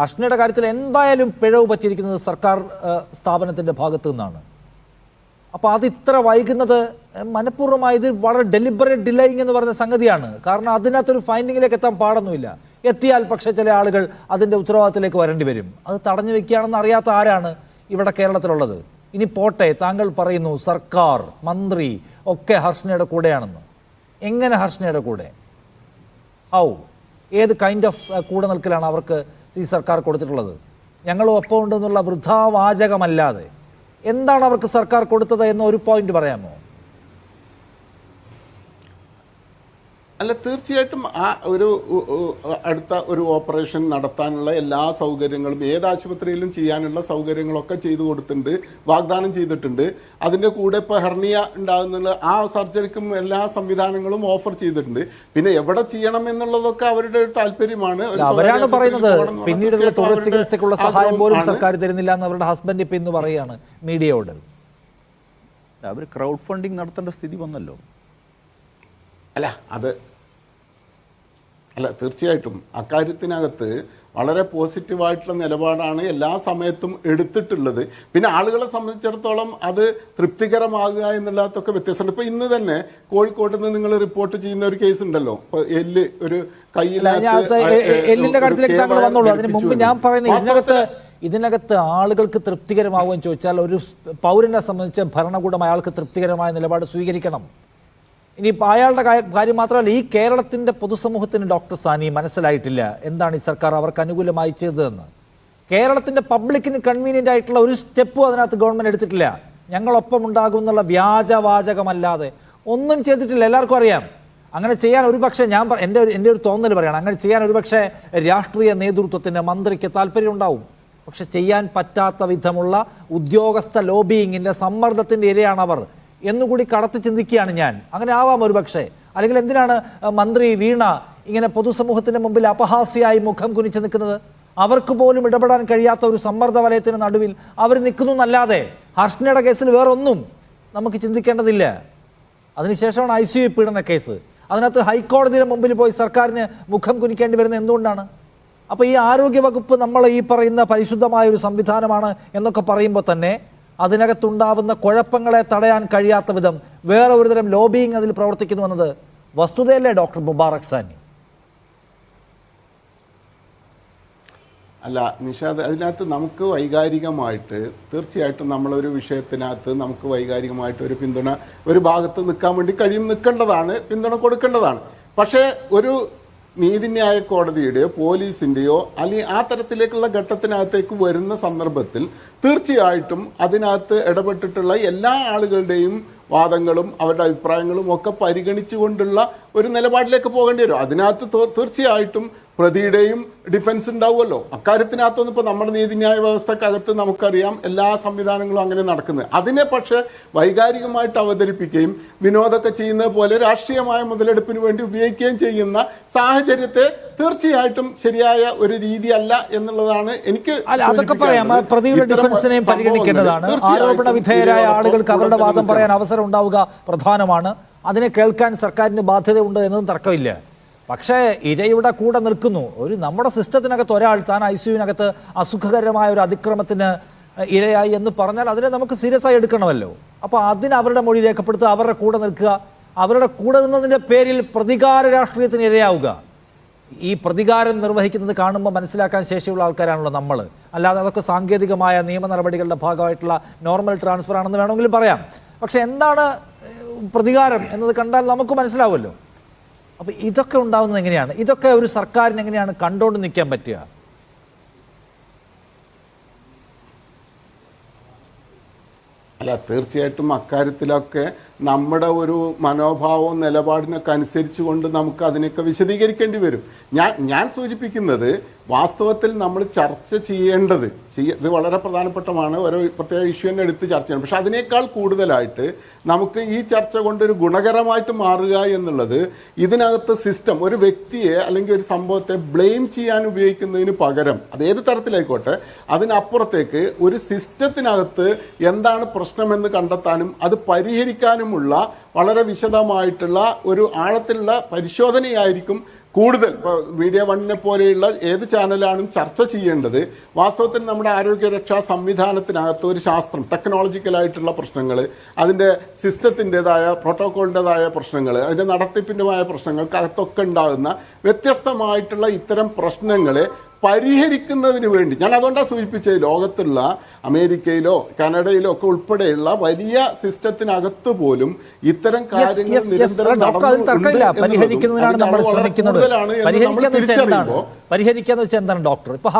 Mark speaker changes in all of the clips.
Speaker 1: ഹർഷനയുടെ കാര്യത്തിൽ എന്തായാലും പിഴവ് പറ്റിയിരിക്കുന്നത് സർക്കാർ സ്ഥാപനത്തിന്റെ ഭാഗത്തു നിന്നാണ്. അപ്പോൾ അത് ഇത്ര വൈകുന്നത് മനഃപൂർവമായി ഇത് വളരെ ഡെലിബറേറ്റ് ഡിലേയിങ് എന്ന് പറയുന്ന സംഗതിയാണ്. കാരണം അതിനകത്തൊരു ഫൈൻഡിങ്ങിലേക്ക് എത്താൻ പാടൊന്നുമില്ല. എത്തിയാൽ പക്ഷേ ചില ആളുകൾ അതിന്റെ ഉത്തരവാദിത്തത്തിലേക്ക് വരേണ്ടി വരും. അത് തടഞ്ഞു വെക്കുകയാണെന്ന് അറിയാത്ത ആരാണ് ഇവിടെ കേരളത്തിലുള്ളത്? ഇനി പോട്ടെ താങ്കൾ പറയുന്നു സർക്കാർ മന്ത്രി ഒക്കെ ഹർഷനയുടെ കൂടെയാണെന്ന്. എങ്ങനെ ഹർഷനയുടെ കൂടെ? ഔ ഏത് കൈൻഡ് ഓഫ് കൂടെ നിൽക്കലാണ് അവർക്ക് ഈ സർക്കാർ കൊടുത്തിട്ടുള്ളത്. ഞങ്ങൾ ഒപ്പമുണ്ടെന്നുള്ള വൃഥാവാചകമല്ലാതെ. എന്താണ് അവർക്ക് സർക്കാർ കൊടുത്തത് എന്ന ഒരു പോയിന്റ് പറയാമോ?
Speaker 2: അല്ല തീർച്ചയായിട്ടും ആ ഒരു അടുത്ത ഒരു ഓപ്പറേഷൻ നടത്താനുള്ള എല്ലാ സൗകര്യങ്ങളും ഏത് ആശുപത്രിയിലും ചെയ്യാനുള്ള സൗകര്യങ്ങളൊക്കെ ചെയ്തു കൊടുത്തിട്ടുണ്ട് വാഗ്ദാനം ചെയ്തിട്ടുണ്ട്. അതിന്റെ കൂടെ ഇപ്പോൾ ഹെർണിയ ഉണ്ടാകുന്നുള്ള ആ സർജറിക്കും എല്ലാ സംവിധാനങ്ങളും ഓഫർ ചെയ്തിട്ടുണ്ട്. പിന്നെ എവിടെ ചെയ്യണം എന്നുള്ളതൊക്കെ അവരുടെ ഒരു താല്പര്യമാണ്
Speaker 1: അവരാണ് പറയുന്നത്
Speaker 2: പിന്നീട്
Speaker 1: പിന്നീടുള്ള തുടർ സഹായം പോലും സർക്കാർ തരുന്നില്ല എന്ന് അവരുടെ ഹസ്ബൻഡ് ഇപ്പം ഇന്ന് പറയുകയാണ് മീഡിയയോട്.
Speaker 3: അവർ ക്രൗഡ് ഫണ്ടിങ് നടത്തേണ്ട സ്ഥിതി വന്നല്ലോ.
Speaker 2: അല്ല അത് അല്ല തീർച്ചയായിട്ടും. അക്കാര്യത്തിനകത്ത് വളരെ പോസിറ്റീവായിട്ടുള്ള നിലപാടാണ് എല്ലാ സമയത്തും എടുത്തിട്ടുള്ളത്. പിന്നെ ആളുകളെ സംബന്ധിച്ചിടത്തോളം അത് തൃപ്തികരമാകുക എന്നുള്ളതൊക്കെ വ്യത്യാസമുണ്ട് ഇപ്പൊ ഇന്ന് തന്നെ കോഴിക്കോട്ട് നിന്ന് നിങ്ങൾ റിപ്പോർട്ട് ചെയ്യുന്ന ഒരു കേസ് ഉണ്ടല്ലോ. എല്ല് ഒരു
Speaker 1: എല്ലിന്റെ കാര്യത്തിലേക്ക് താങ്കൾ വന്നോളൂ. അതിന് മുമ്പ് ഞാൻ പറയുന്നത് ഇതിനകത്ത് ഇതിനകത്ത് ആളുകൾക്ക് തൃപ്തികരമാവുമെന്ന് ചോദിച്ചാൽ ഒരു പൗരനെ സംബന്ധിച്ച് ഭരണകൂടം അയാൾക്ക് തൃപ്തികരമായ നിലപാട് സ്വീകരിക്കണം. ഇനിയിപ്പോൾ അയാളുടെ കാര്യം മാത്രമല്ല ഈ കേരളത്തിന്റെ പൊതുസമൂഹത്തിന് ഡോക്ടർ സാനി മനസ്സിലായിട്ടില്ല. എന്താണ് ഈ സർക്കാർ അവർക്ക് അനുകൂലമായി ചെയ്തതെന്ന്? കേരളത്തിന്റെ പബ്ലിക്കിന് കൺവീനിയന്റ് ആയിട്ടുള്ള ഒരു സ്റ്റെപ്പും അതിനകത്ത് ഗവൺമെന്റ് എടുത്തിട്ടില്ല. ഞങ്ങളൊപ്പം ഉണ്ടാകും എന്നുള്ള വ്യാജവാചകമല്ലാതെ ഒന്നും ചെയ്തിട്ടില്ല. എല്ലാവർക്കും അറിയാം. അങ്ങനെ ചെയ്യാൻ ഒരു ഒരുപക്ഷെ ഞാൻ എന്റെ ഒരു എന്റെ ഒരു തോന്നൽ പറയണം. അങ്ങനെ ചെയ്യാൻ ഒരു ഒരുപക്ഷെ രാഷ്ട്രീയ നേതൃത്വത്തിന് മന്ത്രിക്ക് താല്പര്യം ഉണ്ടാവും. പക്ഷെ ചെയ്യാൻ പറ്റാത്ത വിധമുള്ള ഉദ്യോഗസ്ഥ ലോബിയിങ്ങിന്റെ സമ്മർദ്ദത്തിന്റെ അവർ. എന്നുകൂടി കടത്തി ചിന്തിക്കുകയാണ് ഞാൻ. അങ്ങനെ ആവാം ഒരു പക്ഷേ. അല്ലെങ്കിൽ എന്തിനാണ് മന്ത്രി വീണ ഇങ്ങനെ പൊതുസമൂഹത്തിന്റെ മുമ്പിൽ അപഹാസ്യായി മുഖം കുനിച്ച് നിൽക്കുന്നത്? അവർക്ക് പോലും ഇടപെടാൻ കഴിയാത്ത ഒരു സമ്മർദ്ദ വലയത്തിന് നടുവിൽ അവർ നിൽക്കുന്നു എന്നല്ലാതെ ഹർഷനയുടെ കേസിൽ വേറൊന്നും നമുക്ക് ചിന്തിക്കേണ്ടതില്ല. അതിനുശേഷമാണ് ഐ സി യു പീഡന കേസ്. അതിനകത്ത് ഹൈക്കോടതിയുടെ മുമ്പിൽ പോയി സർക്കാരിന് മുഖം കുനിക്കേണ്ടി വരുന്നത് എന്തുകൊണ്ടാണ്? അപ്പോൾ ഈ ആരോഗ്യവകുപ്പ് നമ്മൾ ഈ പറയുന്ന പരിശുദ്ധമായ ഒരു സംവിധാനമാണ് എന്നൊക്കെ പറയുമ്പോൾ തന്നെ അതിനകത്തുണ്ടാവുന്ന കുഴപ്പങ്ങളെ തടയാൻ കഴിയാത്ത വിധം വേറെ ഒരുതരം ലോബിയിങ് അതിൽ പ്രവർത്തിക്കുന്നു എന്നത് വസ്തുതയല്ലേ ഡോക്ടർ മുബാറക് സാനി?
Speaker 2: അല്ല നിഷാദ് അതിനകത്ത് നമുക്ക് വൈകാരികമായിട്ട് തീർച്ചയായിട്ടും നമ്മളൊരു വിഷയത്തിനകത്ത് നമുക്ക് വൈകാരികമായിട്ട് ഒരു പിന്തുണ ഒരു ഭാഗത്ത് നിൽക്കാൻ വേണ്ടി കഴിയും നിൽക്കേണ്ടതാണ് പിന്തുണ കൊടുക്കേണ്ടതാണ്. പക്ഷേ ഒരു നീതിന്യായ കോടതിയുടെയോ പോലീസിന്റെയോ അല്ലെങ്കിൽ ആ തരത്തിലേക്കുള്ള ഘട്ടത്തിനകത്തേക്ക് വരുന്ന സന്ദർഭത്തിൽ തീർച്ചയായിട്ടും അതിനകത്ത് ഇടപെട്ടിട്ടുള്ള എല്ലാ ആളുകളുടെയും വാദങ്ങളും അവരുടെ അഭിപ്രായങ്ങളും ഒക്കെ പരിഗണിച്ചുകൊണ്ടുള്ള ഒരു നിലപാടിലേക്ക് പോകേണ്ടി വരും. അതിനകത്ത് തീർച്ചയായിട്ടും പ്രതിയുടെയും ഡിഫൻസ് ഉണ്ടാവുമല്ലോ. അക്കാര്യത്തിനകത്തൊന്നും ഇപ്പോൾ നമ്മുടെ നീതിന്യായ വ്യവസ്ഥക്കകത്ത് നമുക്കറിയാം എല്ലാ സംവിധാനങ്ങളും അങ്ങനെ നടക്കുന്നത്. അതിനെ പക്ഷേ വൈകാരികമായിട്ട് അവതരിപ്പിക്കുകയും വിനോദമൊക്കെ ചെയ്യുന്നത് പോലെ രാഷ്ട്രീയമായ മുതലെടുപ്പിന് വേണ്ടി ഉപയോഗിക്കുകയും ചെയ്യുന്ന സാഹചര്യത്തെ തീർച്ചയായിട്ടും ശരിയായ ഒരു രീതിയല്ല എന്നുള്ളതാണ് എനിക്ക്
Speaker 1: അതൊക്കെ പറയാം. പ്രതിയുടെ ഡിഫൻസിനെയും പരിഗണിക്കേണ്ടതാണ്. ആരോപണ വിധേയരായ ആളുകൾക്ക് അവരുടെ വാദം പറയാൻ അവസരം ഉണ്ടാവുക പ്രധാനമാണ്. അതിനെ കേൾക്കാൻ സർക്കാരിന് ബാധ്യതയുണ്ട് എന്നതും തർക്കമില്ല. പക്ഷേ ഇരയുടെ കൂടെ നിൽക്കുന്നു. ഒരു നമ്മുടെ സിസ്റ്റത്തിനകത്ത് ഒരാൾ താൻ ഐ സിയുവിനകത്ത് അസുഖകരമായ ഒരു അതിക്രമത്തിന് ഇരയായി എന്ന് പറഞ്ഞാൽ അതിനെ നമുക്ക് സീരിയസ് ആയി എടുക്കണമല്ലോ. അപ്പോൾ അതിന് അവരുടെ മൊഴി രേഖപ്പെടുത്തുക അവരുടെ കൂടെ നിൽക്കുക അവരുടെ കൂടെ നിന്നതിന്റെ പേരിൽ പ്രതികാര രാഷ്ട്രീയത്തിന് ഇരയാവുക. ഈ പ്രതികാരം നിർവഹിക്കുന്നത് കാണുമ്പോൾ മനസ്സിലാക്കാൻ ശേഷിയുള്ള ആൾക്കാരാണല്ലോ നമ്മൾ അല്ലാതെ അതൊക്കെ സാങ്കേതികമായ നിയമ നടപടികളുടെ ഭാഗമായിട്ടുള്ള നോർമൽ ട്രാൻസ്ഫർ ആണെന്ന് വേണമെങ്കിലും പറയാം. പക്ഷെ എന്താണ് പ്രതികാരം എന്നത് കണ്ടാൽ നമുക്ക് മനസ്സിലാവുമല്ലോ. അപ്പോൾ ഇതൊക്കെ ഉണ്ടാവുന്നത് എങ്ങനെയാണ്? ഇതൊക്കെ ഒരു സർക്കാരിന് എങ്ങനെയാണ് കണ്ടോണ്ട് നിൽക്കാൻ പറ്റുക?
Speaker 2: അല്ല തീർച്ചയായിട്ടും അക്കാര്യത്തിലൊക്കെ നമ്മുടെ ഒരു മനോഭാവവും നിലപാടിനൊക്കെ അനുസരിച്ച് കൊണ്ട് നമുക്ക് അതിനൊക്കെ വിശദീകരിക്കേണ്ടി വരും. ഞാൻ ഞാൻ സൂചിപ്പിക്കുന്നത് വാസ്തവത്തിൽ നമ്മൾ ചർച്ച ചെയ്യേണ്ടത് ചെയ്യ ഇത് വളരെ പ്രധാനപ്പെട്ടമാണ്. ഓരോ പ്രത്യേക ഇഷ്യൂ തന്നെ എടുത്ത് ചർച്ച ചെയ്യണം. പക്ഷെ അതിനേക്കാൾ കൂടുതലായിട്ട് നമുക്ക് ഈ ചർച്ച കൊണ്ടൊരു ഗുണകരമായിട്ട് മാറുക എന്നുള്ളത് ഇതിനകത്ത് സിസ്റ്റം ഒരു വ്യക്തിയെ അല്ലെങ്കിൽ ഒരു സംഭവത്തെ ബ്ലെയിം ചെയ്യാൻ ഉപയോഗിക്കുന്നതിന് പകരം അത് ഏത് തരത്തിലായിക്കോട്ടെ അതിനപ്പുറത്തേക്ക് ഒരു സിസ്റ്റത്തിനകത്ത് എന്താണ് പ്രശ്നമെന്ന് കണ്ടെത്താനും അത് പരിഹരിക്കാനുമുള്ള വളരെ വിശദമായിട്ടുള്ള ഒരു ആഴത്തിലുള്ള പരിശോധനയായിരിക്കും കൂടുതൽ. ഇപ്പോൾ മീഡിയ വണ്ണിനെ പോലെയുള്ള ഏത് ചാനലാണ് ചർച്ച ചെയ്യേണ്ടത്. വാസ്തവത്തിൽ നമ്മുടെ ആരോഗ്യരക്ഷാ സംവിധാനത്തിനകത്ത് ഒരു ശാസ്ത്രം ടെക്നോളജിക്കലായിട്ടുള്ള പ്രശ്നങ്ങൾ അതിന്റെ സിസ്റ്റത്തിന്റെതായ പ്രോട്ടോക്കോളിന്റെതായ പ്രശ്നങ്ങൾ അതിന്റെ നടത്തിപ്പിന്റെതായ പ്രശ്നങ്ങൾക്കകത്തൊക്കെ ഉണ്ടാകുന്ന വ്യത്യസ്തമായിട്ടുള്ള ഇത്തരം പ്രശ്നങ്ങളെ പരിഹരിക്കുന്നതിന് വേണ്ടി. ഞാൻ അതുകൊണ്ടാണ് സൂചിപ്പിച്ചത് ലോകത്തുള്ള അമേരിക്കയിലോ കാനഡയിലോ ഒക്കെ ഉൾപ്പെടെയുള്ള വലിയ സിസ്റ്റത്തിനകത്ത് പോലും ഇത്തരം കാര്യങ്ങൾ
Speaker 1: പരിഹരിക്കാന്ന് വെച്ചാൽ എന്താണ്? ഡോക്ടർ? ഇപ്പൊ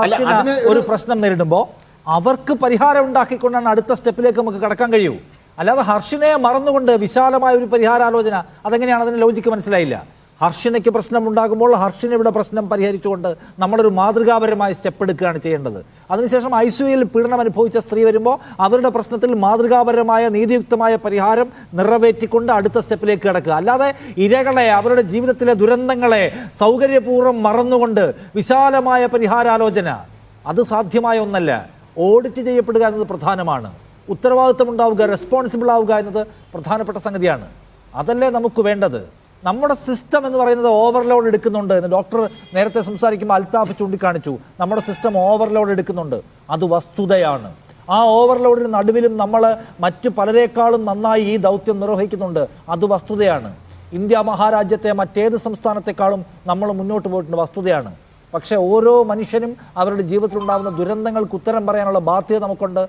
Speaker 1: ഒരു- പ്രശ്നം നേരിടുമ്പോൾ അവർക്ക് പരിഹാരം ഉണ്ടാക്കിക്കൊണ്ടാണ് അടുത്ത സ്റ്റെപ്പിലേക്ക് നമുക്ക് കടക്കാൻ കഴിയൂ. അല്ലാതെ ഹർഷിനെ മറന്നുകൊണ്ട് വിശാലമായ ഒരു പരിഹാരാലോചന അതെങ്ങനെയാണ് അതിന് ലോജിക്ക് മനസ്സിലായില്ല. ഹർഷിനയ്ക്ക് പ്രശ്നമുണ്ടാകുമ്പോൾ ഹർഷനയുടെ പ്രശ്നം പരിഹരിച്ചുകൊണ്ട് നമ്മളൊരു മാതൃകാപരമായ സ്റ്റെപ്പ് എടുക്കുകയാണ് ചെയ്യേണ്ടത്. അതിനുശേഷം ഐ സിയുയിൽ പീഡനം അനുഭവിച്ച സ്ത്രീ വരുമ്പോൾ അവരുടെ പ്രശ്നത്തിൽ മാതൃകാപരമായ നീതിയുക്തമായ പരിഹാരം നിറവേറ്റിക്കൊണ്ട് അടുത്ത സ്റ്റെപ്പിലേക്ക് കിടക്കുക. അല്ലാതെ ഇരകളെ അവരുടെ ജീവിതത്തിലെ ദുരന്തങ്ങളെ സൗകര്യപൂർവം മറന്നുകൊണ്ട് വിശാലമായ പരിഹാരാലോചന അത് സാധ്യമായ ഒന്നല്ല. ഓഡിറ്റ് ചെയ്യപ്പെടുക എന്നത് പ്രധാനമാണ്. ഉത്തരവാദിത്തം ഉണ്ടാവുക റെസ്പോൺസിബിൾ ആവുക എന്നത് പ്രധാനപ്പെട്ട സംഗതിയാണ്. അതല്ലേ നമുക്ക് വേണ്ടത്? നമ്മുടെ സിസ്റ്റം എന്ന് പറയുന്നത് ഓവർലോഡ് എടുക്കുന്നുണ്ട് എന്ന് ഡോക്ടർ നേരത്തെ സംസാരിക്കുമ്പോൾ അൽത്താഫ് ചൂണ്ടിക്കാണിച്ചു. നമ്മുടെ സിസ്റ്റം ഓവർലോഡ് എടുക്കുന്നുണ്ട്. അത് വസ്തുതയാണ്. ആ ഓവർലോഡിന് നടുവിലും നമ്മൾ മറ്റു പലരെക്കാളും നന്നായി ഈ ദൗത്യം നിർവഹിക്കുന്നുണ്ട്. അത് വസ്തുതയാണ്. ഇന്ത്യ മഹാരാജ്യത്തെ മറ്റേത് സംസ്ഥാനത്തെക്കാളും നമ്മൾ മുന്നോട്ട് പോയിട്ടുണ്ട്. വസ്തുതയാണ്. പക്ഷേ ഓരോ മനുഷ്യനും അവരുടെ ജീവിതത്തിലുണ്ടാകുന്ന ദുരന്തങ്ങൾക്ക് ഉത്തരം പറയാനുള്ള ബാധ്യത നമുക്കുണ്ട്.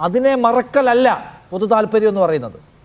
Speaker 1: അതിനെ മറക്കലല്ല പൊതു താല്പര്യം എന്ന് പറയുന്നത്.